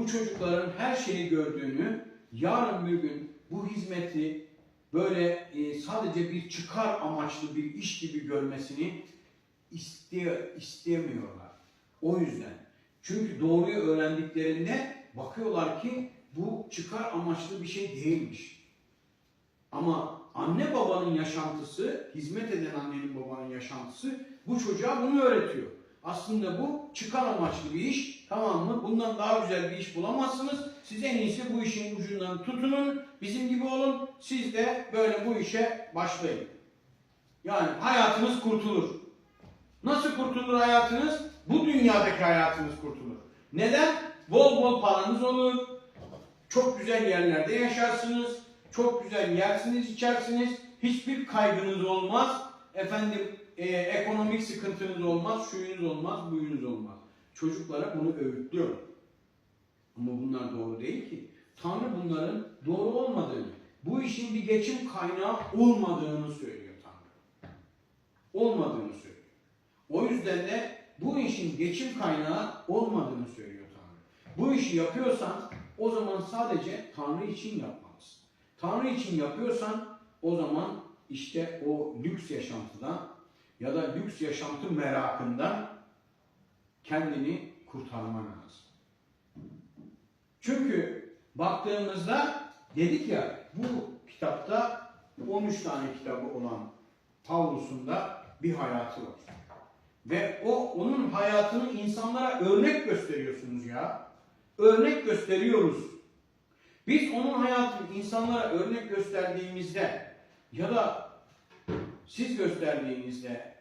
bu çocukların her şeyi gördüğünü, yarın bir gün bu hizmeti böyle e, sadece bir çıkar amaçlı bir iş gibi görmesini isteye, istemiyorlar. O yüzden. Çünkü doğruyu öğrendiklerinde bakıyorlar ki bu çıkar amaçlı bir şey değilmiş. Ama anne babanın yaşantısı, hizmet eden annenin babanın yaşantısı bu çocuğa bunu öğretiyor. Aslında bu çıkar amaçlı bir iş. Tamam mı? Bundan daha güzel bir iş bulamazsınız. Siz en iyisi bu işin ucundan tutunun. Bizim gibi olun. Siz de böyle bu işe başlayın. Yani hayatınız kurtulur. Nasıl kurtulur hayatınız? Bu dünyadaki hayatınız kurtulur. Neden? Bol bol paranız olur. Çok güzel yerlerde yaşarsınız. Çok güzel yersiniz, içersiniz. Hiçbir kaygınız olmaz. Efendim e, ekonomik sıkıntınız olmaz, şuyunuz olmaz, buyunuz olmaz. Çocuklara bunu öğütlüyor. Ama bunlar doğru değil ki. Tanrı bunların doğru olmadığını, bu işin bir geçim kaynağı olmadığını söylüyor Tanrı. Olmadığını söylüyor. O yüzden de bu işin geçim kaynağı olmadığını söylüyor Tanrı. Bu işi yapıyorsan o zaman sadece Tanrı için yapmalısın. Tanrı için yapıyorsan o zaman işte o lüks yaşantıdan ya da lüks yaşantı merakından kendini kurtarman lazım. Çünkü baktığımızda dedik ya bu kitapta 13 tane kitabı olan Pavlus'un da bir hayatı var. Ve o onun hayatını insanlara örnek gösteriyorsunuz ya. Örnek gösteriyoruz. Biz onun hayatını insanlara örnek gösterdiğimizde ya da siz gösterdiğinizde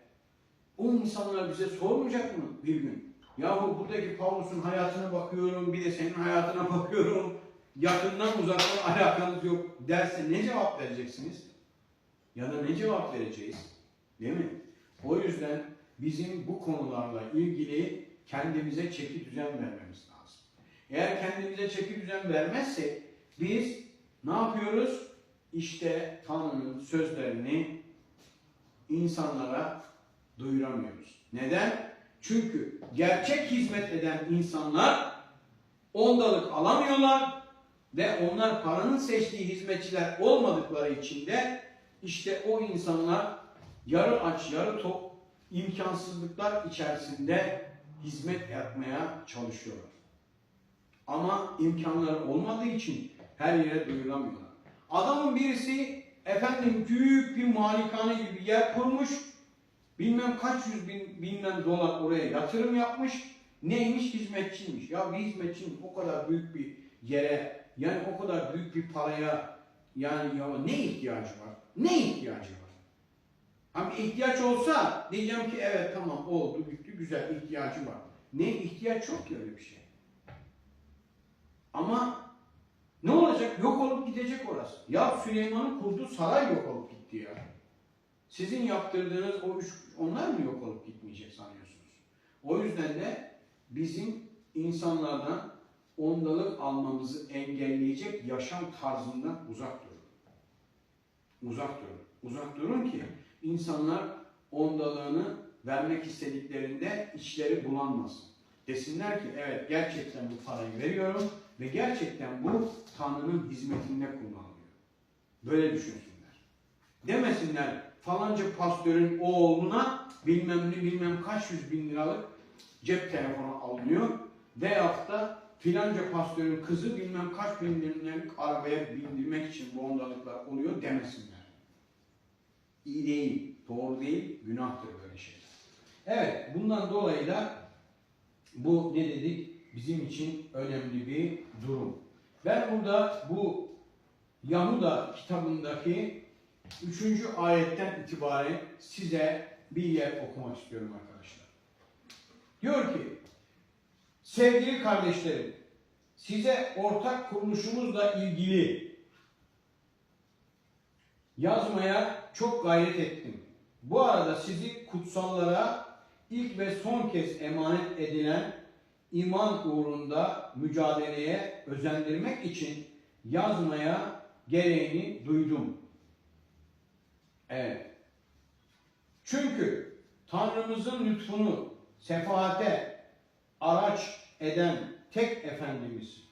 o insanlar bize sormayacak mı bir gün? Yahu buradaki Pavlus'un hayatına bakıyorum, bir de senin hayatına bakıyorum. Yakından uzaktan alakanız yok derse ne cevap vereceksiniz? Ya da ne cevap vereceğiz? Değil mi? O yüzden bizim bu konularla ilgili kendimize çeki düzen vermemiz lazım. Eğer kendimize çeki düzen vermezsek biz ne yapıyoruz? İşte Tanrı'nın sözlerini insanlara duyuramıyoruz. Neden? Çünkü gerçek hizmet eden insanlar ondalık alamıyorlar ve onlar paranın seçtiği hizmetçiler olmadıkları için de işte o insanlar yarı aç yarı tok imkansızlıklar içerisinde hizmet yapmaya çalışıyorlar. Ama imkanları olmadığı için her yere duyuramıyorlar. Adamın birisi efendim büyük bir malikane gibi bir yer kurmuş. Bilmem kaç yüz bin bilmem dolar oraya yatırım yapmış. Neymiş? Hizmetçiymiş. Ya bir hizmetçinin o kadar büyük bir yere yani o kadar büyük bir paraya yani ya ne ihtiyacı var? Ne ihtiyacı var? Ama ihtiyaç olsa diyeceğim ki evet tamam oldu bitti güzel ihtiyacı var. Ne ihtiyaç yok ki öyle bir şey. Ama ne olacak? Yok olup gidecek orası. Ya Süleyman'ın kurduğu saray yok olup gitti ya. Sizin yaptırdığınız o üç, onlar mı yok olup gitmeyecek sanıyorsunuz? O yüzden de bizim insanlardan ondalık almamızı engelleyecek yaşam tarzından uzak durun. Uzak durun. Uzak durun ki insanlar ondalığını vermek istediklerinde içleri bulanmasın. Desinler ki evet gerçekten bu parayı veriyorum ve gerçekten bu Tanrı'nın hizmetinde kullanılıyor. Böyle düşünsünler. Demesinler falanca pastörün oğluna bilmem ne bilmem kaç yüz bin liralık cep telefonu alınıyor veyahut da filanca pastörün kızı bilmem kaç bin liralık arabaya bindirmek için bu ondalıklar oluyor demesinler. İyi değil, doğru değil, günahtır böyle şeyler. Evet, bundan dolayı da bu ne dedik? Bizim için önemli bir durum. Ben burada bu Yahuda kitabındaki 3. ayetten itibaren size bir yer okumak istiyorum arkadaşlar. Diyor ki, sevgili kardeşlerim, size ortak kuruluşumuzla ilgili yazmaya çok gayret ettim. Bu arada sizi kutsallara ilk ve son kez emanet edilen iman uğrunda mücadeleye özendirmek için yazmaya gereğini duydum. Çünkü Tanrımızın lütfunu sefaate araç eden tek Efendimiz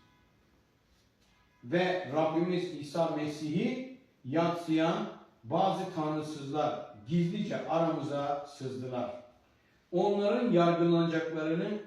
ve Rabbimiz İsa Mesih'i yatsıyan bazı tanrısızlar gizlice aramıza sızdılar. Onların yargılanacaklarının